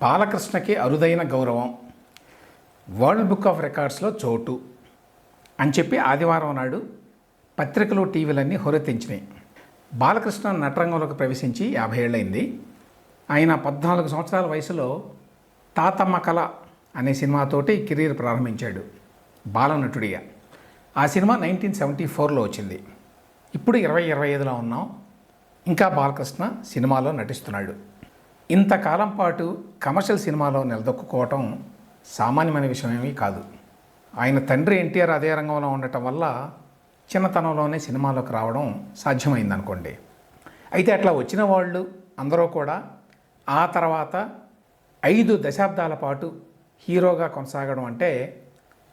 బాలకృష్ణకి అరుదైన గౌరవం. World book of రికార్డ్స్లో చోటు అని చెప్పి ఆదివారం నాడు పత్రికలు టీవీలన్నీ హోరెత్తించినాయి బాలకృష్ణ నటరంగంలోకి ప్రవేశించి యాభై ఏళ్ళైంది ఆయన పద్నాలుగు సంవత్సరాల వయసులో తాతమ్మ కళ అనే సినిమాతోటి కెరీర్ ప్రారంభించాడు బాలనటుడిగా. ఆ సినిమా నైన్టీన్ సెవెంటీ ఫోర్లో వచ్చింది. ఇప్పుడు ఇరవై ఇరవై ఐదులో ఉన్నాం. ఇంకా బాలకృష్ణ సినిమాలో నటిస్తున్నాడు. ఇంతకాలం పాటు కమర్షియల్ సినిమాలో నిలదొక్కుకోవటం సామాన్యమైన విషయమేమీ కాదు. ఆయన తండ్రి ఎన్టీఆర్ అదే రంగంలో ఉండటం వల్ల చిన్నతనంలోనే సినిమాలోకి రావడం సాధ్యమైంది అనుకోండి అయితే అట్లా వచ్చిన వాళ్ళు అందరూ కూడా ఆ తర్వాత ఐదు దశాబ్దాల పాటు హీరోగా కొనసాగడం అంటే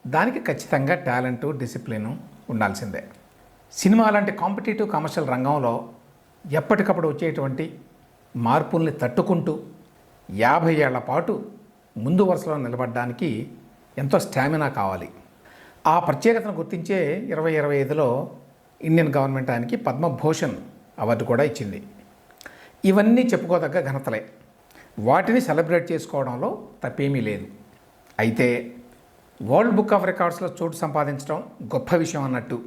దానికి ఖచ్చితంగా టాలెంటు డిసిప్లిన్ ఉండాల్సిందే. సినిమా లాంటి కాంపిటేటివ్ కమర్షియల్ రంగంలో ఎప్పటికప్పుడు వచ్చేటువంటి మార్పుల్ని తట్టుకుంటూ యాభై ఏళ్ళ పాటు ముందు వరుసలో నిలబడడానికి ఎంతో స్టామినా కావాలి. ఆ ప్రత్యేకతను గుర్తించే ఇరవై ఇరవై ఐదులో ఇండియన్ గవర్నమెంట్ ఆయనకి పద్మభూషణ్ అవార్డు కూడా ఇచ్చింది. ఇవన్నీ చెప్పుకోదగ్గ ఘనతలే. వాటిని సెలబ్రేట్ చేసుకోవడంలో తప్పేమీ లేదు. అయితే వరల్డ్ బుక్ ఆఫ్ రికార్డ్స్లో చోటు సంపాదించడం గొప్ప విషయం అన్నట్టు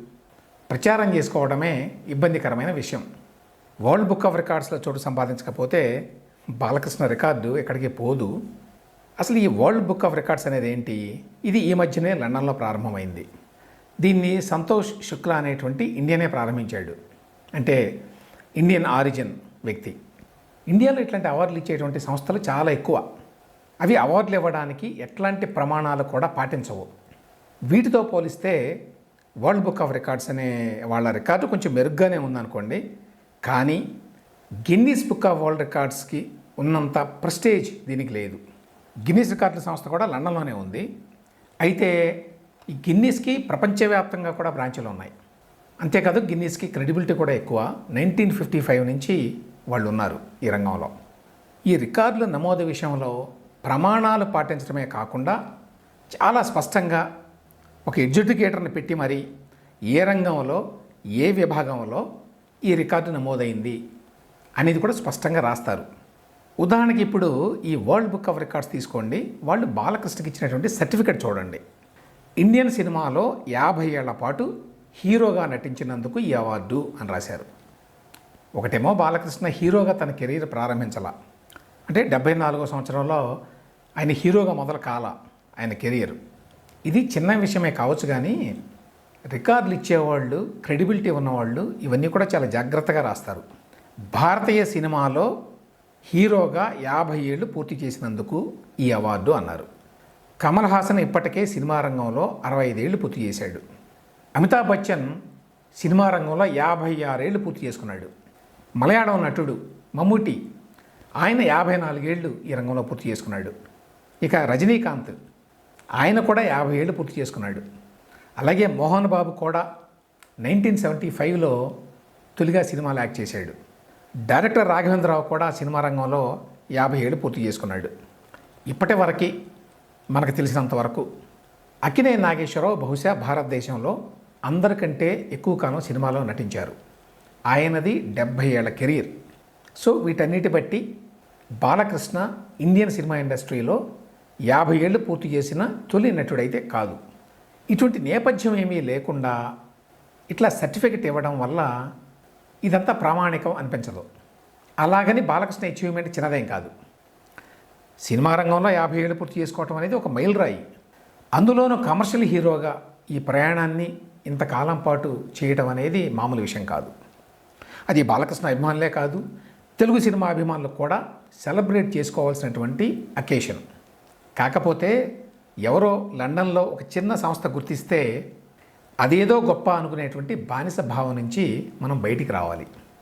ప్రచారం చేసుకోవడమే ఇబ్బందికరమైన విషయం. వరల్డ్ బుక్ ఆఫ్ రికార్డ్స్లో చోటు సంపాదించకపోతే బాలకృష్ణ రికార్డు ఎక్కడికి పోదు. అసలు ఈ వరల్డ్ బుక్ ఆఫ్ రికార్డ్స్ అనేది ఏంటి? ఇది ఈ మధ్యనే లండన్లో ప్రారంభమైంది. దీన్ని సంతోష్ శుక్లా అనేటువంటి ఇండియనే ప్రారంభించాడు. అంటే ఇండియన్ ఆరిజిన్ వ్యక్తి. ఇండియాలో ఇట్లాంటి అవార్డులు ఇచ్చేటువంటి సంస్థలు చాలా ఎక్కువ. అవి అవార్డులు ఇవ్వడానికి ఎట్లాంటి ప్రమాణాలు కూడా పాటించవు. వీటితో పోలిస్తే వరల్డ్ బుక్ ఆఫ్ రికార్డ్స్ అనే వాళ్ళ రికార్డు కొంచెం మెరుగ్గానే ఉందనుకోండి. కానీ గిన్నీస్ బుక్ ఆఫ్ వరల్డ్ రికార్డ్స్కి ఉన్నంత ప్రెస్టేజ్ దీనికి లేదు. గిన్నీస్ రికార్డుల సంస్థ కూడా లండన్లోనే ఉంది. అయితే ఈ గిన్నీస్కి ప్రపంచవ్యాప్తంగా కూడా బ్రాంచ్లు ఉన్నాయి. అంతేకాదు గిన్నీస్కి క్రెడిబిలిటీ కూడా ఎక్కువ. నైన్టీన్ ఫిఫ్టీ ఫైవ్ నుంచి వాళ్ళు ఉన్నారు ఈ రంగంలో. ఈ రికార్డుల నమోదు విషయంలో ప్రమాణాలు పాటించడమే కాకుండా చాలా స్పష్టంగా ఒక ఎడ్యుకేటర్ని పెట్టి మరి ఏ రంగంలో ఏ విభాగంలో ఈ రికార్డు నమోదైంది అనేది కూడా స్పష్టంగా రాస్తారు. ఉదాహరణకి ఇప్పుడు ఈ వరల్డ్ బుక్ ఆఫ్ రికార్డ్స్ తీసుకోండి వాళ్ళు బాలకృష్ణకి ఇచ్చినటువంటి సర్టిఫికెట్ చూడండి. ఇండియన్ సినిమాలో యాభై ఏళ్ళ పాటు హీరోగా నటించినందుకు ఈ అవార్డు అని రాశారు. ఒకటేమో బాలకృష్ణ హీరోగా తన కెరీర్ ప్రారంభించాల. అంటే డెబ్బై నాలుగో సంవత్సరంలో ఆయన హీరోగా మొదలు కాల ఆయన కెరియర్ ఇది చిన్న విషయమే కావచ్చు కానీ రికార్డులు ఇచ్చేవాళ్ళు క్రెడిబిలిటీ ఉన్నవాళ్ళు ఇవన్నీ కూడా చాలా జాగ్రత్తగా రాస్తారు. భారతీయ సినిమాలో హీరోగా యాభై ఏళ్ళు పూర్తి చేసినందుకు ఈ అవార్డు అన్నారు. కమల్ హాసన్ ఇప్పటికే సినిమా రంగంలో అరవై ఐదేళ్ళు పూర్తి చేశాడు. అమితాబ్ బచ్చన్ సినిమా రంగంలో యాభై ఆరేళ్ళు పూర్తి చేసుకున్నాడు. మలయాళం నటుడు మమ్ముటి ఆయన యాభై నాలుగేళ్ళు ఈ రంగంలో పూర్తి చేసుకున్నాడు. ఇక రజనీకాంత్ ఆయన కూడా యాభై ఏళ్ళు పూర్తి చేసుకున్నాడు. అలాగే మోహన్ బాబు కూడా నైన్టీన్ సెవెంటీ ఫైవ్లో తొలిగా సినిమాలు యాక్ట్ చేశాడు. డైరెక్టర్ రాఘవేంద్రరావు కూడా సినిమా రంగంలో యాభై ఏళ్ళు పూర్తి చేసుకున్నాడు. ఇప్పటి వరకు మనకు తెలిసినంత వరకు అక్కినే నాగేశ్వరరావు బహుశా భారతదేశంలో అందరికంటే ఎక్కువ కాలం సినిమాలో నటించారు. ఆయనది డెబ్భై ఏళ్ళ కెరీర్. సో వీటన్నిటి బట్టి బాలకృష్ణ ఇండియన్ సినిమా ఇండస్ట్రీలో యాభై ఏళ్ళు పూర్తి చేసిన తొలి నటుడైతే కాదు. ఇటువంటి నేపథ్యం ఏమీ లేకుండా ఇట్లా సర్టిఫికెట్ ఇవ్వడం వల్ల ఇదంతా ప్రామాణికం అనిపించదు. అలాగని బాలకృష్ణ అచీవ్మెంట్ చిన్నదేం కాదు. సినిమా రంగంలో యాభై ఏళ్ళు పూర్తి చేసుకోవటం అనేది ఒక మైలురాయి అందులోనూ కమర్షియల్ హీరోగా ఈ ప్రయాణాన్ని ఇంతకాలం పాటు చేయటం అనేది మామూలు విషయం కాదు. అది బాలకృష్ణ అభిమానులే కాదు తెలుగు సినిమా అభిమానులు కూడా సెలబ్రేట్ చేసుకోవాల్సినటువంటి అకేషన్. కాకపోతే ఎవరో లండన్లో ఒక చిన్న సంస్థ గుర్తిస్తే అదేదో గొప్ప అనుకునేటువంటి బానిస భావం నుంచి మనం బయటికి రావాలి.